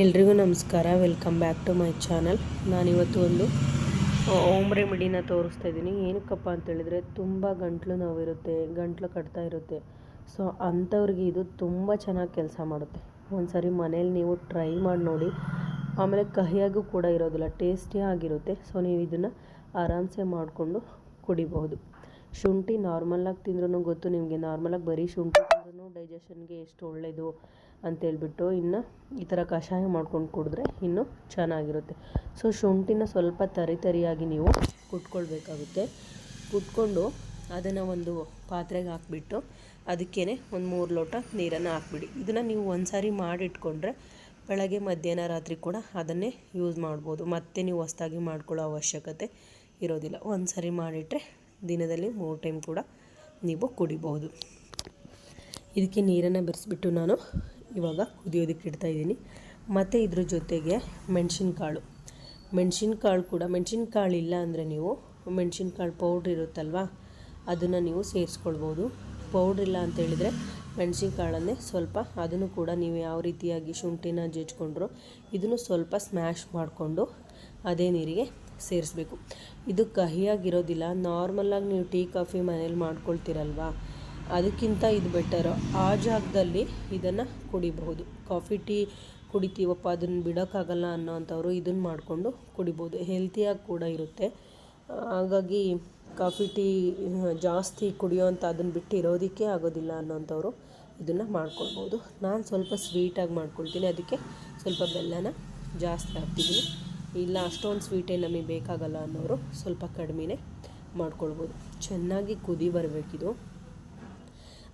ಎಲ್ರಿಗೂ ನಮಸ್ಕಾರ. Welcome back to my channel ನಾನಿವತ್ತು ಒಂದು ಓಮ್ ರೆಮಿಡಿನ ತೋರಿಸ್ತಾ ಇದ್ದೀನಿ. ಏನಕ್ಕಪ್ಪ ಅಂತೇಳಿದರೆ, ತುಂಬ ಗಂಟ್ಲು ನೋವಿರುತ್ತೆ, ಗಂಟ್ಲು ಕಟ್ತಾ ಇರುತ್ತೆ. ಸೊ ಅಂಥವ್ರಿಗೆ ಇದು ತುಂಬ ಚೆನ್ನಾಗಿ ಕೆಲಸ ಮಾಡುತ್ತೆ. ಒಂದು ಸರಿ ಮನೇಲಿ ನೀವು ಟ್ರೈ ಮಾಡಿ ನೋಡಿ. ಆಮೇಲೆ ಕಹಿಯಾಗೂ ಕೂಡ ಇರೋದಿಲ್ಲ ಟೇಸ್ಟಿಯಾಗಿರುತ್ತೆ ಸೊ ನೀವು ಇದನ್ನು ಆರಾಮ್ಸೆ ಮಾಡಿಕೊಂಡು ಕುಡಿಬಹುದು. ಶುಂಠಿ ನಾರ್ಮಲಾಗಿ ತಿಂದ್ರೂ ಗೊತ್ತು, ನಿಮಗೆ ನಾರ್ಮಲಾಗಿ ಬರೀ ಶುಂಠಿ ತಿಂದ್ರೂ ಡೈಜೆಷನ್ಗೆ ಎಷ್ಟು ಒಳ್ಳೆಯದು ಅಂತೇಳ್ಬಿಟ್ಟು ಇನ್ನು ಈ ಥರ ಕಷಾಯ ಮಾಡ್ಕೊಂಡು ಕುಡಿದ್ರೆ ಇನ್ನೂ ಚೆನ್ನಾಗಿರುತ್ತೆ. ಸೊ ಶುಂಠಿನ ಸ್ವಲ್ಪ ತರಿ ತರಿಯಾಗಿ ನೀವು ಕುಟ್ಕೊಳ್ಬೇಕಾಗುತ್ತೆ. ಕುಟ್ಕೊಂಡು ಅದನ್ನು ಒಂದು ಪಾತ್ರೆಗೆ ಹಾಕ್ಬಿಟ್ಟು ಅದಕ್ಕೇ ಒಂದು ಮೂರು ಲೋಟ ನೀರನ್ನು ಹಾಕ್ಬಿಡಿ. ಇದನ್ನು ನೀವು ಒಂದು ಸಾರಿ ಮಾಡಿಟ್ಕೊಂಡ್ರೆ ಬೆಳಗ್ಗೆ, ಮಧ್ಯಾಹ್ನ, ರಾತ್ರಿ ಕೂಡ ಅದನ್ನೇ ಯೂಸ್ ಮಾಡ್ಬೋದು. ಮತ್ತೆ ನೀವು ಹೊಸ್ದಾಗಿ ಮಾಡ್ಕೊಳ್ಳೋ ಅವಶ್ಯಕತೆ ಇರೋದಿಲ್ಲ. ಒಂದು ಸಾರಿ ಮಾಡಿಟ್ರೆ ದಿನದಲ್ಲಿ ಮೂರು ಟೈಮ್ ಕೂಡ ನೀವು ಕುಡಿಬೋದು ಇದಕ್ಕೆ ನೀರನ್ನು ಬೆರೆಸ್ಬಿಟ್ಟು ನಾನು ಇವಾಗ ಕುದಿಯೋದಕ್ಕೆ ಇಡ್ತಾ ಇದ್ದೀನಿ. ಮತ್ತು ಇದ್ರ ಜೊತೆಗೆ ಮೆಣಸಿನ್ಕಾಳು. ಮೆಣಸಿನ್ಕಾಳು ಕೂಡ, ಮೆಣಸಿನ್ಕಾಳು ಇಲ್ಲ ಅಂದರೆ ನೀವು ಮೆಣಸಿನ್ಕಾಳು ಪೌಡ್ರ್ ಇರುತ್ತಲ್ವ, ಅದನ್ನು ನೀವು ಸೇರಿಸ್ಕೊಳ್ಬೋದು. ಪೌಡ್ರ್ ಇಲ್ಲ ಅಂತ ಹೇಳಿದರೆ ಮೆಣಸಿನ್ಕಾಳನ್ನೇ ಸ್ವಲ್ಪ ಅದನ್ನು ಕೂಡ ನೀವು ಯಾವ ರೀತಿಯಾಗಿ ಶುಂಠಿನ ಜಜ್ಕೊಂಡ್ರು ಇದನ್ನು ಸ್ವಲ್ಪ ಸ್ಮ್ಯಾಶ್ ಮಾಡಿಕೊಂಡು ಅದೇ ನೀರಿಗೆ ಸೇರಿಸ್ಬೇಕು. ಇದು ಕಹಿಯಾಗಿರೋದಿಲ್ಲ ನಾರ್ಮಲ್ಲಾಗಿ ನೀವು ಟೀ, ಕಾಫಿ ಮನೇಲಿ ಮಾಡ್ಕೊಳ್ತೀರಲ್ವಾ ಅದಕ್ಕಿಂತ ಇದು ಬೆಟರು ಆ ಜಾಗದಲ್ಲಿ ಇದನ್ನು ಕುಡಿಬಹುದು. ಕಾಫಿ ಟೀ ಕುಡಿತೀವಪ್ಪ, ಅದನ್ನು ಬಿಡೋಕ್ಕಾಗಲ್ಲ ಅನ್ನೋವಂಥವ್ರು ಇದನ್ನು ಮಾಡಿಕೊಂಡು ಕುಡಿಬೋದು ಹೆಲ್ತಿಯಾಗಿ ಕೂಡ ಇರುತ್ತೆ. ಹಾಗಾಗಿ ಕಾಫಿ ಟೀ ಜಾಸ್ತಿ ಕುಡಿಯೋವಂಥ ಅದನ್ನು ಬಿಟ್ಟು ಇರೋದಕ್ಕೆ ಆಗೋದಿಲ್ಲ ಅನ್ನೋಂಥವ್ರು ಇದನ್ನು ಮಾಡ್ಕೊಳ್ಬೋದು ನಾನು ಸ್ವಲ್ಪ ಸ್ವೀಟಾಗಿ ಮಾಡ್ಕೊಳ್ತೀನಿ. ಅದಕ್ಕೆ ಸ್ವಲ್ಪ ಬೆಲ್ಲನ ಜಾಸ್ತಿ ಹಾಕ್ತಿದ್ದೀನಿ ಇಲ್ಲ, ಅಷ್ಟೊಂದು ಸ್ವೀಟೇ ನಮಗೆ ಬೇಕಾಗಲ್ಲ ಅನ್ನೋರು ಸ್ವಲ್ಪ ಕಡಿಮೆನೇ ಮಾಡ್ಕೊಳ್ಬೋದು ಚೆನ್ನಾಗಿ ಕುದಿ ಬರಬೇಕಿದು.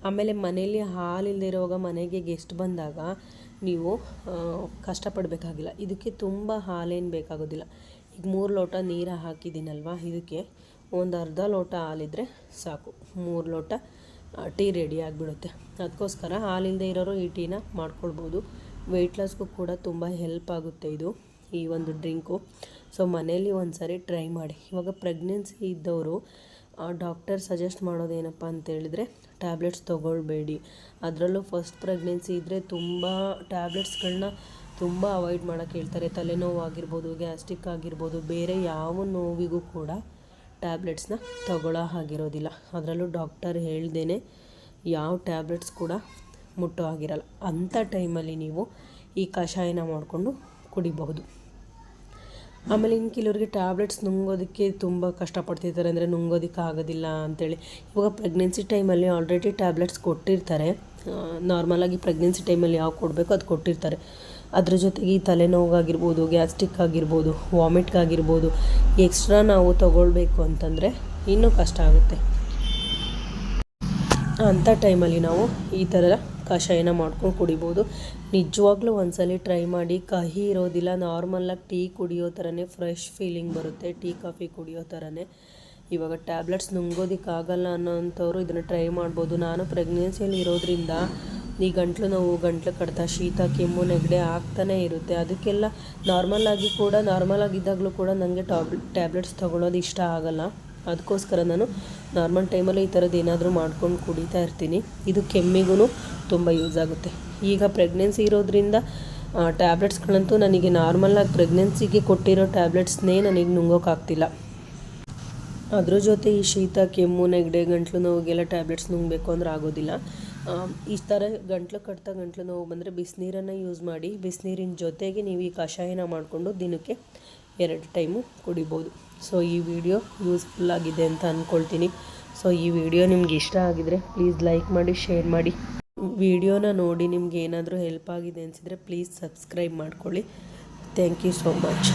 ಆಮೇಲೆ ಮನೇಲಿ ಹಾಲಿಲ್ಲದಿರುವಾಗ ಮನೆಗೆ ಗೆಸ್ಟ್ ಬಂದಾಗ ನೀವು ಕಷ್ಟಪಡಬೇಕಾಗಿಲ್ಲ. ಇದಕ್ಕೆ ತುಂಬ ಹಾಲೇನು ಬೇಕಾಗೋದಿಲ್ಲ. ಈಗ ಮೂರು ಲೋಟ ನೀರು ಹಾಕಿದ್ದೀನಲ್ವ? ಇದಕ್ಕೆ ಒಂದು ಅರ್ಧ ಲೋಟ ಹಾಲಿದ್ರೆ ಸಾಕು. ಮೂರು ಲೋಟ ಟೀ ರೆಡಿ ಆಗಿಬಿಡುತ್ತೆ. ಅದಕ್ಕೋಸ್ಕರ ಹಾಲಿಲ್ಲದೆ ಇರೋರು ಈ ಟೀನ ಮಾಡ್ಕೊಳ್ಬೋದು. ವೆಯ್ಟ್ ಲಾಸ್ಗೂ ಕೂಡ ತುಂಬ ಹೆಲ್ಪ್ ಆಗುತ್ತೆ ಇದು, ಈ ಒಂದು ಡ್ರಿಂಕು ಸೊ ಮನೇಲಿ ಒಂದು ಸಾರಿ ಟ್ರೈ ಮಾಡಿ. ಇವಾಗ ಪ್ರೆಗ್ನೆನ್ಸಿ ಇದ್ದವರು ಡಾಕ್ಟರ್ ಸಜೆಸ್ಟ್ ಮಾಡೋದೇನಪ್ಪ ಅಂತೇಳಿದರೆ ಟ್ಯಾಬ್ಲೆಟ್ಸ್ ತೊಗೊಳ್ಬೇಡಿ. ಅದರಲ್ಲೂ ಫಸ್ಟ್ ಪ್ರೆಗ್ನೆನ್ಸಿ ಇದ್ದರೆ ತುಂಬ ಟ್ಯಾಬ್ಲೆಟ್ಸ್ಗಳನ್ನ ತುಂಬ ಅವಾಯ್ಡ್ ಮಾಡೋಕ್ಕೆ ಹೇಳ್ತಾರೆ. ತಲೆನೋವು ಆಗಿರ್ಬೋದು ಗ್ಯಾಸ್ಟ್ರಿಕ್ ಆಗಿರ್ಬೋದು, ಬೇರೆ ಯಾವ ನೋವಿಗೂ ಕೂಡ ಟ್ಯಾಬ್ಲೆಟ್ಸ್ನ ತಗೊಳ್ಳೋ ಆಗಿರೋದಿಲ್ಲ ಅದರಲ್ಲೂ ಡಾಕ್ಟರ್ ಹೇಳ್ದೇ ಯಾವ ಟ್ಯಾಬ್ಲೆಟ್ಸ್ ಕೂಡ ಮುಟ್ಟೋ ಆಗಿರಲ್ಲ ಅಂಥ ಟೈಮಲ್ಲಿ ನೀವು ಈ ಕಷಾಯನ ಮಾಡಿಕೊಂಡು ಕುಡಿಬಹುದು. ಆಮೇಲೆ ಇನ್ನು ಕೆಲವರಿಗೆ ಟ್ಯಾಬ್ಲೆಟ್ಸ್ ನುಂಗೋದಕ್ಕೆ ತುಂಬ ಕಷ್ಟಪಡ್ತಿರ್ತಾರೆ ಅಂದರೆ ನುಂಗೋದಕ್ಕೆ ಆಗೋದಿಲ್ಲ ಅಂತೇಳಿ. ಇವಾಗ ಪ್ರೆಗ್ನೆನ್ಸಿ ಟೈಮಲ್ಲಿ ಆಲ್ರೆಡಿ ಟ್ಯಾಬ್ಲೆಟ್ಸ್ ಕೊಟ್ಟಿರ್ತಾರೆ. ನಾರ್ಮಲಾಗಿ ಪ್ರೆಗ್ನೆನ್ಸಿ ಟೈಮಲ್ಲಿ ಯಾವ ಕೊಡಬೇಕು ಅದು ಕೊಟ್ಟಿರ್ತಾರೆ. ಅದ್ರ ಜೊತೆಗೆ ಈ ತಲೆನೋವಾಗಿರ್ಬೋದು ಗ್ಯಾಸ್ಟಿಕ್ ಆಗಿರ್ಬೋದು ವಾಮಿಟ್ಗಾಗಿರ್ಬೋದು ಎಕ್ಸ್ಟ್ರಾ ನಾವು ತಗೊಳ್ಬೇಕು ಅಂತಂದರೆ ಇನ್ನೂ ಕಷ್ಟ ಆಗುತ್ತೆ. ಅಂಥ ಟೈಮಲ್ಲಿ ನಾವು ಈ ಥರ ಕಷಾಯನ ಮಾಡ್ಕೊಂಡು ಕುಡಿಬೋದು. ನಿಜವಾಗ್ಲೂ ಒಂದ್ಸಲ ಟ್ರೈ ಮಾಡಿ, ಕಹಿ ಇರೋದಿಲ್ಲ ನಾರ್ಮಲಾಗಿ ಟೀ ಕುಡಿಯೋ ಥರನೇ ಫ್ರೆಶ್ ಫೀಲಿಂಗ್ ಬರುತ್ತೆ. ಟೀ ಕಾಫಿ ಕುಡಿಯೋ ಥರನೇ ಇವಾಗ ಟ್ಯಾಬ್ಲೆಟ್ಸ್ ನುಂಗೋದಕ್ಕಾಗಲ್ಲ ಅನ್ನೋಂಥವ್ರು ಇದನ್ನು ಟ್ರೈ ಮಾಡ್ಬೋದು. ನಾನು ಪ್ರೆಗ್ನೆನ್ಸಿಯಲ್ಲಿ ಇರೋದ್ರಿಂದ ಈ ಗಂಟ್ಲು ನೋವು, ಗಂಟ್ಲು ಕಡ್ತ, ಶೀತ, ಕೆಮ್ಮು, ನೆಗಡೆ ಆಗ್ತಾನೇ ಇರುತ್ತೆ. ಅದಕ್ಕೆಲ್ಲ ನಾರ್ಮಲಾಗಿ ಕೂಡ ನಾರ್ಮಲ್ ಆಗಿದ್ದಾಗಲೂ ಕೂಡ ನನಗೆ ಟಾಬ್ಲೆ ಟ್ಯಾಬ್ಲೆಟ್ಸ್ ತೊಗೊಳೋದು ಇಷ್ಟ ಆಗಲ್ಲ. ಅದಕ್ಕೋಸ್ಕರ ನಾನು ನಾರ್ಮಲ್ ಟೈಮಲ್ಲಿ ಈ ಥರದ್ದು ಏನಾದರೂ ಮಾಡ್ಕೊಂಡು ಕುಡಿತಾ ಇರ್ತೀನಿ. ಇದು ಕೆಮ್ಮಿಗೂ ತುಂಬ ಯೂಸ್ ಆಗುತ್ತೆ. ಈಗ ಪ್ರೆಗ್ನೆನ್ಸಿ ಇರೋದ್ರಿಂದ ಟ್ಯಾಬ್ಲೆಟ್ಸ್ಗಳಂತೂ ನನಗೆ ನಾರ್ಮಲಾಗಿ ಪ್ರೆಗ್ನೆನ್ಸಿಗೆ ಕೊಟ್ಟಿರೋ ಟ್ಯಾಬ್ಲೆಟ್ಸ್ನೇ ನನಗೆ ನುಂಗೋಕ್ಕಾಗ್ತಿಲ್ಲ ಅದ್ರ ಜೊತೆ ಈ ಶೀತ, ಕೆಮ್ಮು, ನೆಗಡೆ, ಗಂಟ್ಲು ನೋವಿಗೆಲ್ಲ ಟ್ಯಾಬ್ಲೆಟ್ಸ್ ನುಂಗಬೇಕು ಅಂದ್ರೆ ಆಗೋದಿಲ್ಲ. ಈ ಥರ ಗಂಟ್ಲು ಕಟ್ತಾ ಗಂಟ್ಲು ನೋವು ಬಂದರೆ ಬಿಸಿನೀರನ್ನು ಯೂಸ್ ಮಾಡಿ, ಬಿಸಿನೀರಿನ ಜೊತೆಗೆ ನೀವು ಈ ಕಷಾಯನ ಮಾಡಿಕೊಂಡು ದಿನಕ್ಕೆ ಎರಡು ಟೈಮು ಕುಡಿಬೋದು. ಸೊ ಈ ವಿಡಿಯೋ ಯೂಸ್ಫುಲ್ ಆಗಿದೆ ಅಂತ ಅಂದ್ಕೊಳ್ತೀನಿ ಸೊ ಈ ವಿಡಿಯೋ ನಿಮ್ಗೆ ಇಷ್ಟ ಆಗಿದರೆ ಪ್ಲೀಸ್ ಲೈಕ್ ಮಾಡಿ ಶೇರ್ ಮಾಡಿ. ವಿಡಿಯೋನ ನೋಡಿ ನಿಮ್ಗೆ ಏನಾದರೂ ಹೆಲ್ಪ್ ಆಗಿದೆ ಅನಿಸಿದರೆ ಪ್ಲೀಸ್ ಸಬ್ಸ್ಕ್ರೈಬ್ ಮಾಡ್ಕೊಳ್ಳಿ. Thank you so much